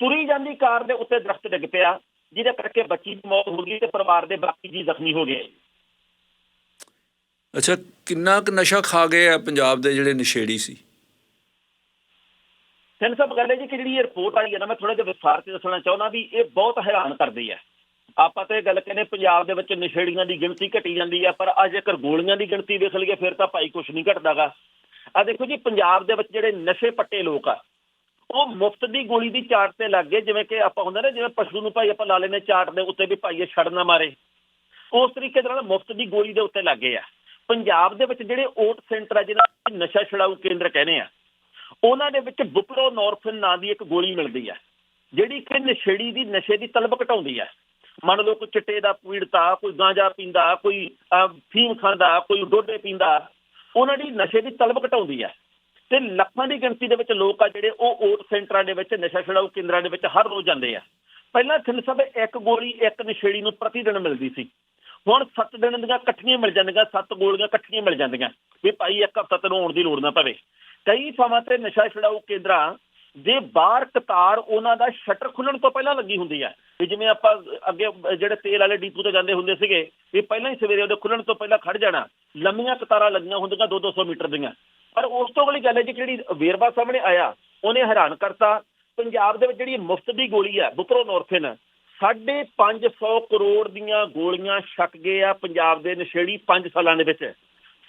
ਤੁਰੀ ਜਾਂਦੀ ਕਾਰ ਦੇ ਉੱਤੇ ਦਰਖਤ ਡਿੱਗ ਪਿਆ ਜਿਹਦੇ ਕਰਕੇ ਬੱਚੀ ਦੀ ਮੌਤ ਹੋ ਗਈ ਤੇ ਪਰਿਵਾਰ ਦੇ ਬਾਕੀ ਜੀ ਜ਼ਖਮੀ ਹੋ ਗਏ। ਅੱਛਾ ਕਿੰਨਾ ਕੁ ਨਸ਼ਾ ਖਾ ਗਏ ਆ ਪੰਜਾਬ ਦੇ ਜਿਹੜੇ ਨਸ਼ੇੜੀ ਸੀ? ਸਾਹਿਬ ਗੱਲ ਹੈ ਜੀ ਕਿ ਜਿਹੜੀ ਇਹ ਰਿਪੋਰਟ ਆਈ ਹੈ ਨਾ ਮੈਂ ਥੋੜਾ ਜਿਹਾ ਵਿਸਥਾਰ ਤੇ ਦੱਸਣਾ ਚਾਹੁੰਦਾ ਵੀ ਇਹ ਬਹੁਤ ਹੈਰਾਨ ਕਰਦੀ ਹੈ। ਆਪਾਂ ਤਾਂ ਇਹ ਗੱਲ ਕਹਿੰਦੇ ਪੰਜਾਬ ਦੇ ਵਿੱਚ ਨਸ਼ੇੜੀਆਂ ਦੀ ਗਿਣਤੀ ਘਟੀ ਜਾਂਦੀ ਹੈ ਪਰ ਅੱਜ ਜੇਕਰ ਗੋਲੀਆਂ ਦੀ ਗਿਣਤੀ ਦੇਖ ਲਈਏ, ਫਿਰ ਤਾਂ ਭਾਈ ਕੁਝ ਨਹੀਂ ਘਟਦਾਗਾ। ਆ ਦੇਖੋ ਜੀ, ਪੰਜਾਬ ਦੇ ਵਿੱਚ ਜਿਹੜੇ ਨਸ਼ੇ ਪੱਟੇ ਲੋਕ ਆ, ਉਹ ਮੁਫਤ ਦੀ ਗੋਲੀ ਦੀ ਚਾਟ ਤੇ ਲੱਗ ਗਏ, ਜਿਵੇਂ ਕਿ ਆਪਾਂ ਹੁੰਦਾ ਨਾ, ਜਿਵੇਂ ਪਸ਼ੂ ਨੂੰ ਭਾਈ ਆਪਾਂ ਲਾ ਲੈਨੇ ਚਾਟ ਦੇ ਉੱਤੇ ਵੀ ਭਾਈ ਇਹ ਛੜ ਨਾ ਮਾਰੇ। ਉਸ ਤਰੀਕੇ ਦੇ ਨਾਲ ਮੁਫਤ ਦੀ ਗੋਲੀ ਦੇ ਉੱਤੇ ਲੱਗੇ ਆ। ਪੰਜਾਬ ਦੇ ਵਿੱਚ ਜਿਹੜੇ ਓਟ ਸੈਂਟਰ ਆ, ਜਿਹਨਾਂ ਨੂੰ ਨਸ਼ਾ ਛੁਡਾਊ ਕੇਂਦਰ ਕਹਿੰਦੇ ਆ, ਉਹਨਾਂ ਦੇ ਵਿੱਚ ਬੁਪਰੋ ਨੋਰਫਿਨ ਨਾਂ ਦੀ ਇੱਕ ਗੋਲੀ ਮਿਲਦੀ ਆ, ਜਿਹੜੀ ਕਿ ਨਸ਼ੇੜੀ ਦੀ, ਨਸ਼ੇ ਦੀ ਤਲਬ ਘਟਾਉਂਦੀ ਆ। ਮੰਨ ਲਓ ਕੋਈ ਚਿੱਟੇ ਦਾ ਪੀੜਤਾ ਕੋਈ ਗਾਂਜਾ ਪੀਂਦਾ ਕੋਈ ਅਹ, ਫੀਮ ਖਾਂਦਾ ਕੋਈ ਡੋਡੇ ਪੀਂਦਾ ਉਹਨਾਂ ਦੀ ਨਸ਼ੇ ਦੀ ਤਲਬ ਘਟਾਉਂਦੀ ਹੈ। ਤੇ ਲੱਖਾਂ ਦੀ ਗਿਣਤੀ ਦੇ ਵਿੱਚ ਲੋਕ ਆ ਜਿਹੜੇ ਉਹ ਓਟ ਸੈਂਟਰਾਂ ਦੇ ਵਿੱਚ ਨਸ਼ਾ ਛੁਡਾਊ ਕੇਂਦਰਾਂ ਦੇ ਵਿੱਚ ਹਰ ਰੋਜ਼ ਜਾਂਦੇ ਆ। ਪਹਿਲਾਂ ਥਿੰਨ ਸਭ ਇੱਕ ਗੋਲੀ ਇੱਕ ਨਸ਼ੇੜੀ ਨੂੰ ਪ੍ਰਤੀ ਦਿਨ ਮਿਲਦੀ ਸੀ। ਹੁਣ 7 ਦਿਨ ਦੀਆਂ ਇਕੱਠੀਆਂ ਮਿਲ ਜਾਂਦੀਆਂ 7 ਗੋਲੀਆਂ ਇਕੱਠੀਆਂ ਮਿਲ ਜਾਂਦੀਆਂ। ਵੀ ਭਾਈ ਇੱਕ ਹਫ਼ਤਾ ਤੈਨੂੰ ਆਉਣ ਦੀ ਲੋੜ ਨਾ ਪਵੇ। ਕਈ ਥਾਵਾਂ ਤੇ ਨਸ਼ਾ ਛੁਡਾਊ ਕੇਂਦਰਾਂ ਦੇ ਬਾਹਰ ਕਤਾਰ ਉਹਨਾਂ ਦਾ ਸ਼ਟਰ ਖੁੱਲਣ ਤੋਂ ਪਹਿਲਾਂ ਲੱਗੀ ਹੁੰਦੀ ਹੈ। ਵੀ ਜਿਵੇਂ ਆਪਾਂ ਅੱਗੇ ਜਿਹੜੇ ਤੇਲ ਵਾਲੇ ਡੀਪੂ ਤੇ ਜਾਂਦੇ ਹੁੰਦੇ ਸੀਗੇ, ਵੀ ਪਹਿਲਾਂ ਹੀ ਸਵੇਰੇ ਉਹਦੇ ਖੁੱਲਣ ਤੋਂ ਪਹਿਲਾਂ ਖੜ ਜਾਣਾ। ਲੰਮੀਆਂ ਕਤਾਰਾਂ ਲੱਗੀਆਂ ਹੁੰਦੀਆਂ 2-200 ਮੀਟਰ ਦੀਆਂ। ਪਰ ਉਸ ਤੋਂ ਅਗਲੀ ਗੱਲ ਹੈ ਜੀ ਜਿਹੜੀ ਵੇਰਵਾ ਸਾਹਮਣੇ ਆਇਆ, ਉਹਨੇ ਹੈਰਾਨ ਕਰਤਾ। ਪੰਜਾਬ ਦੇ ਵਿੱਚ ਜਿਹੜੀ ਮੁਫਤ ਦੀ ਗੋਲੀ ਹੈ ਬੁਪਰੋ ਨੋਰਫਿਨ ਸਾਢੇ 500 ਕਰੋੜ ਦੀਆਂ ਗੋਲੀਆਂ ਛਕ ਗਏ ਆ ਪੰਜਾਬ ਦੇ ਨਸ਼ੇੜੀ 5 ਸਾਲਾਂ ਦੇ ਵਿੱਚ।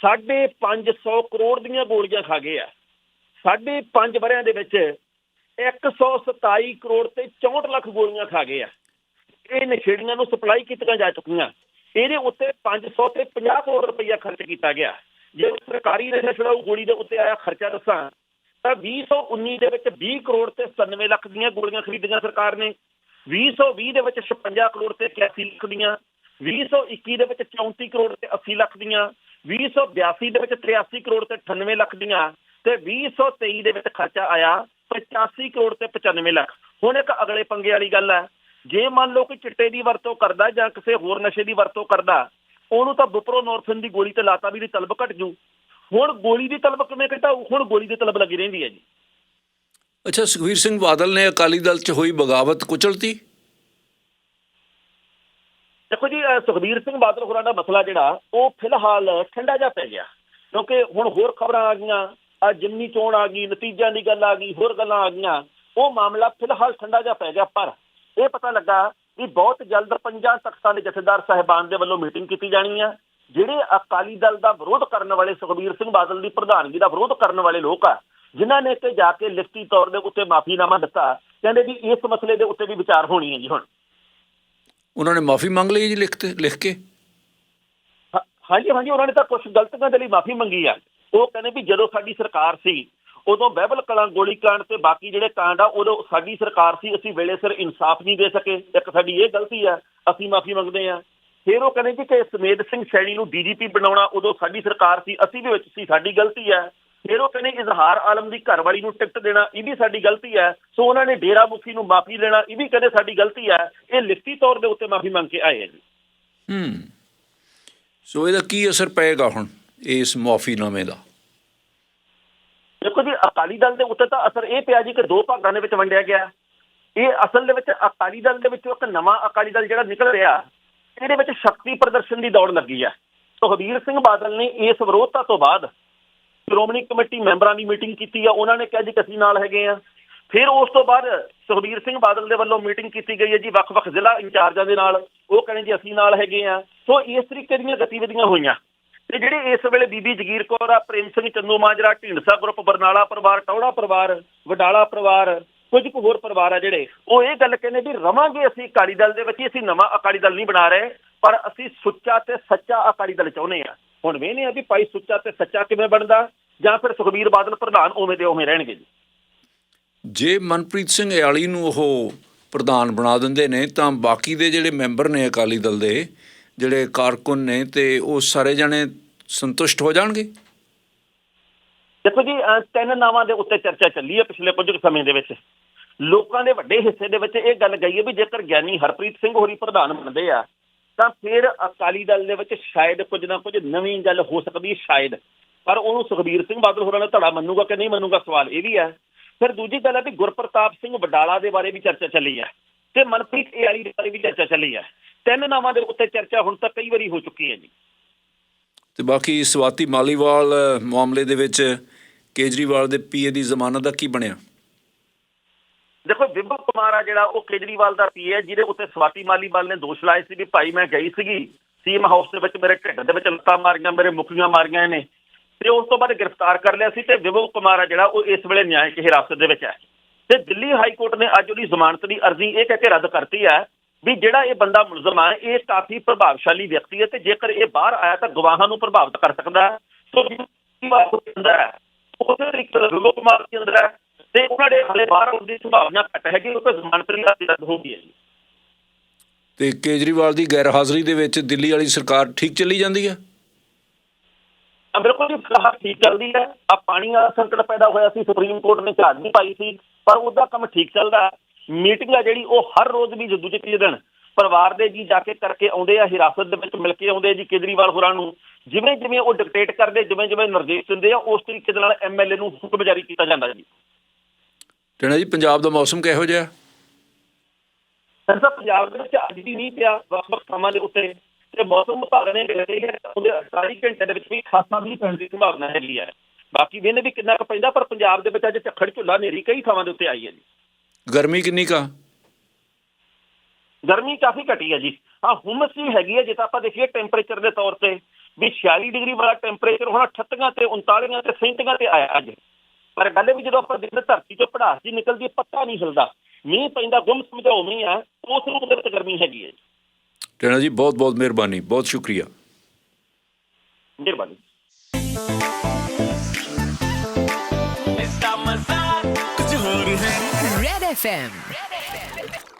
ਸਾਢੇ 500 ਕਰੋੜ ਦੀਆਂ ਗੋਲੀਆਂ ਖਾ ਗਏ ਆ। ਸਾਢੇ 5 ਵਰਿਆਂ ਦੇ ਵਿੱਚ 127 ਕਰੋੜ ਤੇ 64 ਲੱਖ ਗੋਲੀਆਂ ਖਾ ਗਏ ਆ। ਇਹ ਨਸ਼ੇੜੀਆਂ ਨੂੰ ਸਪਲਾਈ ਕੀਤੀਆਂ ਜਾ ਚੁੱਕੀਆਂ? ਇਹਦੇ ਉੱਤੇ 500 ਤੇ 50 ਕਰੋੜ ਰੁਪਈਆ ਖਰਚ ਕੀਤਾ ਗਿਆ। ਜੇ ਸਰਕਾਰੀ ਨਸ਼ਾ ਛੁਡਾਊ ਗੋਲੀ ਦੇ ਉੱਤੇ ਆਇਆ ਖਰਚਾ ਦੱਸਾਂ, ਤਾਂ 2019 ਦੇ ਵਿੱਚ 20 ਕਰੋੜ ਤੇ 97 ਲੱਖ ਦੀਆਂ ਗੋਲੀਆਂ ਖਰੀਦੀਆਂ ਸਰਕਾਰ ਨੇ। 2020 ਦੇ ਵਿੱਚ 56 ਕਰੋੜ ਤੇ 81 ਲੱਖ ਦੀਆਂ 2021 ਦੇ ਵਿੱਚ 34 ਕਰੋੜ ਤੇ 80 ਲੱਖ ਦੀਆਂ 2082 ਦੇ ਵਿੱਚ 83 ਕਰੋੜ ਤੇ 98 ਲੱਖ ਦੀਆਂ ਤੇ 2023 ਦੇ ਵਿੱਚ ਖਰਚਾ ਆਇਆ 85 ਕਰੋੜ ਤੇ 95 ਲੱਖ। ਹੁਣ ਇੱਕ ਅਗਲੇ ਪੰਗੇ ਵਾਲੀ ਗੱਲ ਹੈ ਜੇ ਮੰਨ ਲਓ ਕਿ ਚਿੱਟੇ ਦੀ ਵਰਤੋਂ ਕਰਦਾ ਜਾਂ ਕਿਸੇ ਹੋਰ ਨਸ਼ੇ ਦੀ ਵਰਤੋਂ ਕਰਦਾ ਉਹਨੂੰ ਤਾਂ ਬੁਪਰੋ ਨੋਰਫਿਨ ਦੀ ਗੋਲੀ ਤੇ ਲਾਤਾ ਵੀ ਦੀ ਤਲਬ ਘਟ ਜੂ। ਹੁਣ ਗੋਲੀ ਦੀ ਤਲਬ ਕਿਵੇਂ ਘਟਾਊ? ਹੁਣ ਗੋਲੀ ਦੀ ਤਲਬ ਲੱਗੀ ਰਹਿੰਦੀ ਹੈ ਜੀ। ਅੱਛਾ ਸੁਖਵੀਰ ਸਿੰਘ ਬਾਦਲ ਨੇ ਅਕਾਲੀ ਦਲ 'ਚ ਹੋਈ ਬਗਾਵਤ ਕੁਚਲਤੀ? ਦੇਖੋ ਜੀ ਸੁਖਬੀਰ ਸਿੰਘ ਬਾਦਲ ਹੋਰਾਂ ਦਾ ਮਸਲਾ ਜਿਹੜਾ ਉਹ ਫਿਲਹਾਲ ਠੰਡਾ ਜਿਹਾ ਪੈ ਗਿਆ। ਕਿਉਂਕਿ ਹੁਣ ਹੋਰ ਖਬਰਾਂ ਆ ਗਈਆਂ। ਆ ਜਿਮਨੀ ਚੋਣ ਆ ਗਈ ਨਤੀਜਿਆਂ ਦੀ ਗੱਲ ਆ ਗਈ ਹੋਰ ਗੱਲਾਂ ਆ ਗਈਆਂ ਉਹ ਮਾਮਲਾ ਫਿਲਹਾਲ ਠੰਡਾ ਜਿਹਾ ਪੈ ਗਿਆ ਪਰ ਇਹ ਪਤਾ ਲੱਗਾ ਵੀ ਬਹੁਤ ਜਲਦ ਪੰਜਾਂ ਤਖਤਾਂ ਦੇ ਜਥੇਦਾਰ ਸਾਹਿਬਾਨ ਦੇ ਵੱਲੋਂ ਮੀਟਿੰਗ ਕੀਤੀ ਜਾਣੀ ਆ ਜਿਹੜੇ ਅਕਾਲੀ ਦਲ ਦਾ ਵਿਰੋਧ ਕਰਨ ਵਾਲੇ ਸੁਖਬੀਰ ਸਿੰਘ ਬਾਦਲ ਦੀ ਪ੍ਰਧਾਨਗੀ ਦਾ ਵਿਰੋਧ ਕਰਨ ਵਾਲੇ ਲੋਕ ਆ ਜਿਨ੍ਹਾਂ ਨੇ ਕਿ ਜਾ ਕੇ ਲਿਖਤੀ ਤੌਰ ਦੇ ਉੱਤੇ ਮਾਫੀਨਾਮਾ ਦਿੱਤਾ ਕਹਿੰਦੇ ਵੀ ਇਸ ਮਸਲੇ ਦੇ ਉੱਤੇ ਵੀ ਵਿਚਾਰ ਹੋਣੀ ਹੈ ਜੀ ਹੁਣ। ਉਹਨਾਂ ਨੇ ਮਾਫੀ ਮੰਗ ਲਈ ਜੀ ਲਿਖ ਤੇ ਲਿਖ ਕੇ? ਹਾਂ- ਹਾਂਜੀ ਹਾਂਜੀ ਉਹਨਾਂ ਨੇ ਤਾਂ ਕੁਝ ਗਲਤੀਆਂ ਦੇ ਲਈ ਮਾਫੀ ਮੰਗੀ ਆ। ਉਹ ਕਹਿੰਦੇ ਵੀ ਜਦੋਂ ਸਾਡੀ ਸਰਕਾਰ ਸੀ, ਉਦੋਂ ਬਹਿਬਲ ਕਲਾਂ ਗੋਲੀ ਕਾਂਡ ਤੇ ਬਾਕੀ ਜਿਹੜੇ ਕਾਂਡ ਆ, ਉਦੋਂ ਸਾਡੀ ਸਰਕਾਰ ਸੀ, ਅਸੀਂ ਵੇਲੇ ਸਿਰ ਇਨਸਾਫ ਨਹੀਂ ਦੇ ਸਕੇ। ਇੱਕ ਸਾਡੀ ਇਹ ਗਲਤੀ ਆ, ਅਸੀਂ ਮਾਫੀ ਮੰਗਦੇ ਆ। ਫਿਰ ਉਹ ਕਹਿੰਦੇ ਜੀ ਕਿ ਸਮੇਧ ਸਿੰਘ ਸੈਣੀ ਨੂੰ ਡੀਜੀਪੀ ਬਣਾਉਣਾ ਉਦੋਂ ਸਾਡੀ ਸਰਕਾਰ ਸੀ, ਅਸੀਂ ਵੀ ਵਿੱਚ ਸੀ, ਸਾਡੀ ਗਲਤੀ ਆ। ਫਿਰ ਉਹ ਕਹਿੰਦੇ ਇਜ਼ਹਾਰ ਆਲਮ ਦੀ ਘਰਵਾਲੀ ਨੂੰ ਟਿਕਟ ਦੇਣਾ, ਇਹ ਵੀ ਸਾਡੀ ਗਲਤੀ ਹੈ ਸੋ ਉਹਨਾਂ ਨੇ ਡੇਰਾ ਮੁਖੀ ਨੂੰ ਮਾਫੀ ਲੈਣਾ, ਇਹ ਵੀ ਕਹਿੰਦੇ ਸਾਡੀ ਗਲਤੀ ਹੈ ਇਹ ਲਿਖਤੀ ਤੌਰ ਦੇ ਉੱਤੇ ਮਾਫੀ ਮੰਗ ਕੇ ਆਏ ਹੈ ਜੀ। ਹੂੰ। ਸੋ ਇਹਦਾ ਕੀ ਅਸਰ ਪਏਗਾ ਹੁਣ? ਇਸ ਮਾਫੀਨਾਮੇ ਦਾ। ਦੇਖੋ ਜੀ, ਅਕਾਲੀ ਦਲ ਦੇ ਉੱਤੇ ਤਾਂ ਅਸਰ ਇਹ ਪਿਆ ਜੀ ਕਿ ਦੋ ਭਾਗਾਂ ਦੇ ਵਿੱਚ ਵੰਡਿਆ ਗਿਆ। ਇਹ ਅਸਲ ਦੇ ਵਿੱਚ ਅਕਾਲੀ ਦਲ ਦੇ ਵਿੱਚੋਂ ਇੱਕ ਨਵਾਂ ਅਕਾਲੀ ਦਲ ਜਿਹੜਾ ਨਿਕਲ ਰਿਹਾ, ਇਹਦੇ ਵਿੱਚ ਸ਼ਕਤੀ ਪ੍ਰਦਰਸ਼ਨ ਦੀ ਦੌੜ ਲੱਗੀ ਹੈ। ਸੁਖਬੀਰ ਸਿੰਘ ਬਾਦਲ ਨੇ ਇਸ ਵਿਰੋਧਤਾ ਤੋਂ ਬਾਅਦ ਸ਼੍ਰੋਮਣੀ ਕਮੇਟੀ ਮੈਂਬਰਾਂ ਦੀ ਮੀਟਿੰਗ ਕੀਤੀ ਆ। ਉਹਨਾਂ ਨੇ ਕਿਹਾ ਜੀ ਕਿ ਅਸੀਂ ਨਾਲ ਹੈਗੇ ਆ। ਫਿਰ ਉਸ ਤੋਂ ਬਾਅਦ ਸੁਖਬੀਰ ਸਿੰਘ ਬਾਦਲ ਦੇ ਵੱਲੋਂ ਮੀਟਿੰਗ ਕੀਤੀ ਗਈ ਹੈ ਜੀ ਵੱਖ-ਵੱਖ ਜ਼ਿਲ੍ਹਾ ਇੰਚਾਰਜਾਂ ਦੇ ਨਾਲ। ਉਹ ਕਹਿੰਦੇ ਜੀ ਅਸੀਂ ਨਾਲ ਹੈਗੇ ਆ। ਸੋ ਇਸ ਤਰੀਕੇ ਦੀਆਂ ਗਤੀਵਿਧੀਆਂ ਹੋਈਆਂ। ਤੇ ਜਿਹੜੇ ਇਸ ਵੇਲੇ ਬੀਬੀ ਜਗੀਰ ਕੌਰ ਆ, ਪ੍ਰੇਮ ਸਿੰਘ ਚੰਦੂ ਮਾਜਰਾ, ਢੀਂਡਸਾ ਗਰੁੱਪ, ਬਰਨਾਲਾ ਪਰਿਵਾਰ, ਟੌੜਾ ਪਰਿਵਾਰ, ਵਡਾਲਾ ਪਰਿਵਾਰ, ਕੁਝ ਕੁ ਹੋਰ ਪਰਿਵਾਰ ਆ ਜਿਹੜੇ, ਉਹ ਇਹ ਗੱਲ ਕਹਿੰਦੇ ਵੀ ਰਵਾਂਗੇ ਅਸੀਂ ਅਕਾਲੀ ਦਲ ਦੇ ਵਿੱਚ ਅਸੀਂ ਨਵਾਂ ਅਕਾਲੀ ਦਲ ਨਹੀਂ ਬਣਾ ਰਹੇ, ਪਰ ਅਸੀਂ ਸੁੱਚਾ ਤੇ ਸੱਚਾ ਅਕਾਲੀ ਦਲ ਚਾਹੁੰਦੇ ਆ ਹੁਣ ਵੇਖਨੇ ਆ ਵੀ ਭਾਈ ਸੁੱਚਾ ਤੇ ਸੱਚਾ ਕਿਵੇਂ ਬਣਦਾ, ਜਾਂ ਫਿਰ ਸੁਖਬੀਰ ਬਾਦਲ ਪ੍ਰਧਾਨ ਉਵੇਂ ਦੇ ਉਵੇਂ ਰਹਿਣਗੇ ਜੀ। ਜੇ ਮਨਪ੍ਰੀਤ ਸਿੰਘ ਇਆਲੀ ਨੂੰ ਉਹ ਪ੍ਰਧਾਨ ਬਣਾ ਦਿੰਦੇ ਨੇ, ਤਾਂ ਬਾਕੀ ਦੇ ਜਿਹੜੇ ਮੈਂਬਰ ਨੇ ਅਕਾਲੀ ਦਲ ਦੇ ਜਿਹੜੇ ਕਾਰਕੁਨ ਨੇ ਤੇ ਉਹ ਸਾਰੇ ਜਣੇ ਸੰਤੁਸ਼ਟ ਹੋ ਜਾਣਗੇ? ਦੇਖੋ ਜੀ ਤਿੰਨ ਨਾਵਾਂ ਦੇ ਉੱਤੇ ਚਰਚਾ ਚੱਲੀ ਹੈ ਪਿਛਲੇ ਕੁਝ ਸਮੇਂ ਦੇ ਵਿੱਚ। ਲੋਕਾਂ ਦੇ ਵੱਡੇ ਹਿੱਸੇ ਦੇ ਵਿੱਚ ਇਹ ਗੱਲ ਗਈ ਹੈ ਵੀ ਜੇਕਰ ਗਿਆਨੀ ਹਰਪ੍ਰੀਤ ਸਿੰਘ ਹੋਰੀ ਪ੍ਰਧਾਨ ਬਣਦੇ ਆ, ਤਾਂ ਫਿਰ ਅਕਾਲੀ ਦਲ ਦੇ ਵਿੱਚ ਸ਼ਾਇਦ ਕੁਝ ਨਾ ਕੁਝ ਨਵੀਂ ਗੱਲ ਹੋ ਸਕਦੀ ਹੈ, ਸ਼ਾਇਦ। ਪਰ ਉਹਨੂੰ ਸੁਖਬੀਰ ਸਿੰਘ ਬਾਦਲ ਹੋਰਾਂ ਨੇ ਧੜਾ ਮੰਨੂਗਾ ਕਿ ਨਹੀਂ ਮੰਨੂਗਾ ਸਵਾਲ ਇਹ ਵੀ ਹੈ। ਫਿਰ ਦੂਜੀ ਗੱਲ ਹੈ ਵੀ ਗੁਰਪ੍ਰਤਾਪ ਸਿੰਘ ਵਡਾਲਾ ਦੇ ਬਾਰੇ ਵੀ ਚਰਚਾ ਚੱਲੀ ਹੈ। ਤੇ ਮਨਪ੍ਰੀਤ ਏ ਵਾਲੀ ਬਾਰੇ ਵੀ ਚਰਚਾ ਚੱਲੀ ਹੈ। ਤਿੰਨ ਨਾਵਾਂ ਦੇ ਉੱਤੇ ਚਰਚਾ ਹੁਣ ਤੱਕ ਕਈ ਵਾਰੀ ਹੋ ਚੁੱਕੀ ਹੈ ਜੀ। ਤੇ ਬਾਕੀ ਸਵਾਤੀ ਮਾਲੀਵਾਲ ਮਾਮਲੇ ਦੇ ਵਿੱਚ ਕੇਜਰੀਵਾਲ ਦੇ ਪੀਏ ਦੀ ਜ਼ਮਾਨਤ ਦਾ ਕੀ ਬਣਿਆ? ਦੇਖੋ ਵਿਭਵ ਕੁਮਾਰ ਆ ਜਿਹੜਾ ਉਹ ਕੇਜਰੀਵਾਲ ਦਾ ਪੀ ਹੈ ਜਿਹਦੇ ਉੱਤੇ ਸਵਾਤੀ ਮਾਲੀਵਾਲ ਨੇ ਦੋਸ਼ ਲਾਏ ਸੀ ਵੀ ਭਾਈ ਮੈਂ ਗਈ ਸੀਗੀ। ਸੀਐਮ ਹਾਊਸ ਦੇ ਵਿੱਚ ਮੇਰੇ ਢਿੱਡ ਦੇ ਵਿੱਚ ਲੱਤਾਂ ਮਾਰੀਆਂ ਮੇਰੇ ਮੁੱਕੀਆਂ ਮਾਰੀਆਂ ਨੇ ਤੇ ਉਸ ਤੋਂ ਬਾਅਦ ਗ੍ਰਿਫਤਾਰ ਕਰ ਲਿਆ ਸੀ ਤੇ ਵਿਭਵ ਕੁਮਾਰ ਆ ਜਿਹੜਾ ਉਹ ਇਸ ਵੇਲੇ ਨਿਆਇਕ ਹਿਰਾਸਤ ਦੇ ਵਿੱਚ ਹੈ। ਤੇ ਦਿੱਲੀ ਹਾਈ ਕੋਰਟ ਨੇ ਅੱਜ ਉਹਦੀ ਜ਼ਮਾਨਤ ਦੀ ਅਰਜ਼ੀ ਇਹ ਕਹਿ ਕੇ ਰੱਦ ਕਰਤੀ ਹੈ ਵੀ ਜਿਹੜਾ ਇਹ ਬੰਦਾ ਮੁਲਜ਼ਮ ਹੈ ਇਹ ਕਾਫੀ ਪ੍ਰਭਾਵਸ਼ਾਲੀ ਵਿਅਕਤੀ ਹੈ ਤੇ ਜੇਕਰ ਇਹ ਬਾਹਰ ਆਇਆ ਤਾਂ ਗਵਾਹਾਂ ਨੂੰ ਪ੍ਰਭਾਵਿਤ ਕਰ ਸਕਦਾ ਹੈ। ਸੋ ਕੁਮਾਰ ਦੇ ਅੰਦਰ ਤੇ ਉਹਨਾਂ ਦੇ ਹਾਲੇ ਬਾਹਰ ਆਉਣ ਦੀ ਸੰਭਾਵਨਾ ਘੱਟ ਹੈ ਕਿ ਉਹ ਜ਼ਮਾਨਤ ਦੀ ਅਰਜ਼ੀ ਰੱਦ ਹੋ ਗਈ ਹੈ ਜੀ। ਤੇ ਕੇਜਰੀਵਾਲ ਦੀ ਗੈਰ ਹਾਜ਼ਰੀ ਦੇ ਵਿੱਚ ਦਿੱਲੀ ਵਾਲੀ ਸਰਕਾਰ ਠੀਕ ਚੱਲੀ ਜਾਂਦੀ ਹੈ? ਬਿਲਕੁਲ ਠੀਕ ਚੱਲਦੀ ਹੈ। ਆ ਪਾਣੀ ਵਾਲਾ ਸੰਕਟ ਪੈਦਾ ਹੋਇਆ ਸੀ ਸੁਪਰੀਮ ਕੋਰਟ ਨੇ ਝਾੜ ਨਹੀਂ ਪਾਈ ਸੀ। ਪਰ ਉਹਦਾ ਕੰਮ ਠੀਕ ਚੱਲਦਾ। ਮੀਟਿੰਗ ਆ ਜਿਹੜੀ ਉਹ ਹਰ ਰੋਜ਼ ਵੀ ਦੂਜੇ ਤੀਜੇ ਦਿਨ ਪਰਿਵਾਰ ਦੇ ਜੀ ਜਾ ਕੇ ਕਰਕੇ ਆਉਂਦੇ ਆ ਹਿਰਾਸਤ ਦੇ ਵਿੱਚ ਮਿਲ ਕੇ ਆਉਂਦੇ ਆ ਜੀ ਕੇਜਰੀਵਾਲ ਹੋਰਾਂ ਨੂੰ। ਜਿਵੇਂ ਜਿਵੇਂ ਉਹ ਡਿਕਟੇਟ ਕਰਦੇ ਜਿਵੇਂ ਜਿਵੇਂ ਨਿਰਦੇਸ਼ ਦਿੰਦੇ ਆ ਉਸ ਤਰੀਕੇ ਦੇ ਨਾਲ ਐਮਐਲਏ ਨੂੰ ਹੁਕਮ ਜਾਰੀ ਕੀਤਾ ਜਾਂਦਾ ਜੀ। ਟਣਾ ਜੀ ਪੰਜਾਬ ਦਾ ਮੌਸਮ ਕਿਹੋ ਜਿਹਾ? ਸਰ ਪੰਜਾਬ ਦੇ ਵਿੱਚ ਅੱਜ ਵੀ ਨਹੀਂ ਪਿਆ ਵੱਖ-ਵੱਖ ਥਾਵਾਂ ਦੇ ਉੱਤੇ। ਤੇ ਮੌਸਮ ਵਿਭਾਗ ਨੇ ਕਹਿੰਦੇ ਹੈ ਉਹਦੇ 48 ਘੰਟੇ ਦੇ ਵਿੱਚ ਵੀ ਖਾਸਾ ਵੀ ਪੈਣ ਦੀ ਸੰਭਾਵਨਾ ਹੈਗੀ ਹੈ ਬਾਕੀ ਵੇਨੇ ਵੀ ਕਿੰਨਾ ਕੁ ਪੈਂਦਾ ਪਰ ਪੰਜਾਬ ਦੇ ਵਿੱਚ ਅੱਜ ਝੱਖੜ ਝੁੱਲਾ ਨੇਰੀ ਕਈ ਥਾਵਾਂ ਦੇ ਉੱਤੇ ਆਈ ਹੈ ਜੀ। ਗਰਮੀ ਕਿੰਨੀ ਕਾ ਗਰਮੀ ਕਾਫੀ ਘਟੀ ਹੈ ਜੀ। ਹਾਂ ਹੁਮਸ ਵੀ ਹੈਗੀ ਹੈ ਜੇ ਤਾਂ ਆਪਾਂ ਦੇਖੀਏ ਟੈਂਪਰੇਚਰ ਦੇ ਤੌਰ ਤੇ ਵੀ 46 ਡਿਗਰੀ ਵਾਲਾ ਟੈਂਪਰੇਚਰ ਹੁਣ 38 ਤੇ 39 ਤੇ 37 ਤੇ ਆਇਆ ਅੱਜ। ਪਰ ਗੱਲ ਵੀ ਜਦੋਂ ਆਪਾਂ ਦੇਖਦੇ ਧਰਤੀ ਚੋਂ ਪੜਾਸ ਜੀ ਨਿਕਲਦੀ ਪੱਤਾ ਨਹੀਂ ਹਿਲਦਾ। ਮੀਂਹ ਪੈਂਦਾ ਗੁੰਮ ਸਮਝਾਉ ਮੀਂਹ ਆ ਉਸ ਰੂਪ ਦੇ ਵਿੱਚ ਗਰਮੀ ਹੈਗੀ ਹੈ ਜੀ। ਟਣਾ ਜੀ ਬਹੁਤ ਬਹੁਤ ਮਿਹਰਬਾਨੀ ਬਹੁਤ ਸ਼ੁਕਰੀਆ। ਮਿਹਰਬਾਨੀ। Red FM. Red FM.